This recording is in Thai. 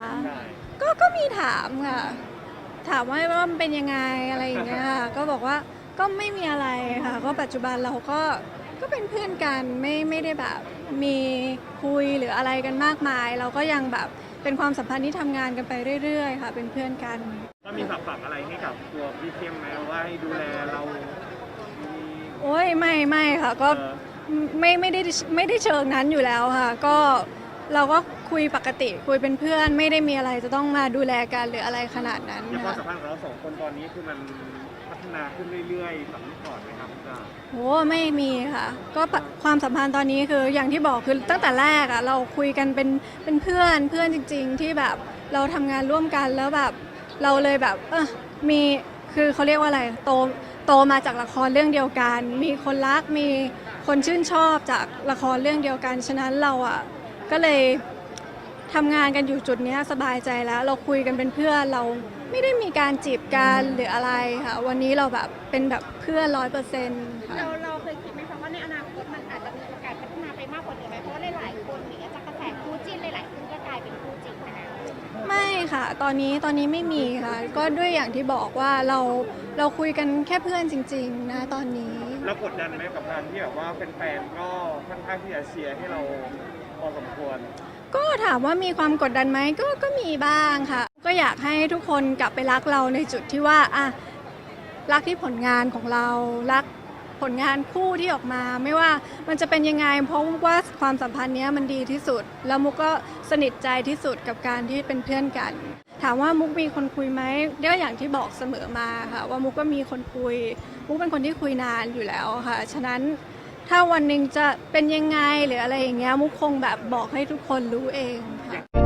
ใช่ก็ก็มีถามค่ะ ถามว่าว่ามันเป็นยังไงอะไรอย่างเงี้ยค่ะก็บอกว่าก็ไม่มีอะไรค่ะ ก็ปัจจุบันเราก็ก็เป็นเพื่อนกันไม่ไม่ได้แบบมีคุยหรืออะไรกันมากมาย เราก็ยังแบบเป็นความสัมพันธ์ที่ทำงานกันไปเรื่อยๆ ค่ะ เป็นเพื่อนกันแล้วมีฝากฝังอะไรให้กับตัวพี่เข้มไหมว่าให้ดูแลเรามีโอ้ยไม่ไม่ค่ะ ก็เอ่อไม่ไม่ได้ไม่ได้เชิงนั้นอยู่แล้วค่ะ ก็ เราก็คุยปกติคุยเป็นเพื่อนไม่ได้มีอะไรจะต้องมาดูแลกันหรืออะไรขนาดนั้นอย่างความค่ะสัมพันธ์ของเราสองคนตอนนี้คือมันพัฒนาขึ้นเรื่อยๆกับเมื่อก่อนไหมครับจ้าโอ้ไม่มีค่ะ ก็ปะความสัมพันธ์ตอนนี้คืออย่างที่บอกคือตั้งแต่แรกอะเราคุยกันเป็นเป็นเพื่อนเพื่อนจริง ๆ ที่แบบเราทำงานร่วมกันแล้วแบบ เราเลยแบบเออมีคือเขาเรียกว่าอะไรโตโตมาจากละครเรื่องเดียวกัน มีคนรักมีคนชื่นชอบจากละครเรื่องเดียวกัน ฉะนั้นเราอะ ก็เลยทำงานกันอยู่จุดเนี้ยสบายใจแล้ว เราคุยกันเป็นเพื่อนเราไม่ได้มีการจีบกันหรืออะไรค่ะ วันนี้เราแบบเป็นแบบเพื่อนร้อยเปอร์เซ็นต์ค่ะ เราเราเคยคิดไหมคะว่าในอนาคตมันอาจจะมีโอกาสพัฒนาไปมากกว่านี้ไหมเพราะว่าหลายๆคนเนี่ยจากกระแสคู่จิ้นหลายๆคนก็กลายเป็นคู่จริงไปแล้วไม่ค่ะ ตอนนี้ตอนนี้ไม่มีค่ะ ก็ด้วยอย่างที่บอกว่าเราเราคุยกันแค่เพื่อนจริง ๆ นะตอนนี้ แล้วกดดันไหมกับการที่แบบว่าแฟนๆก็ค่อนข้างที่จะเชียร์ให้เราพ อสมควร ก็ถามว่ามีความกดดันไหมก็ก็มีบ้างค่ะ ก็อยากให้ทุกคนกลับไปรักเราในจุดที่ว่าอะรักที่ผลงานของเรารักผลงานคู่ที่ออกมา ไม่ว่ามันจะเป็นยังไง เพราะว่าความสัมพันธ์เนี้ยมันดีที่สุด แล้วมุกก็สนิทใจที่สุดกับการที่เป็นเพื่อนกัน ถามว่ามุกมีคนคุยไหมก็อย่างที่บอกเสมอมาค่ะ ว่ามุกก็มีคนคุย มุกเป็นคนที่คุยนานอยู่แล้วค่ะ ฉะนั้น ถ้าวันหนึ่งจะเป็นยังไงหรืออะไรอย่างเงี้ยมุกคงแบบบอกให้ทุกคนรู้เองค่ะ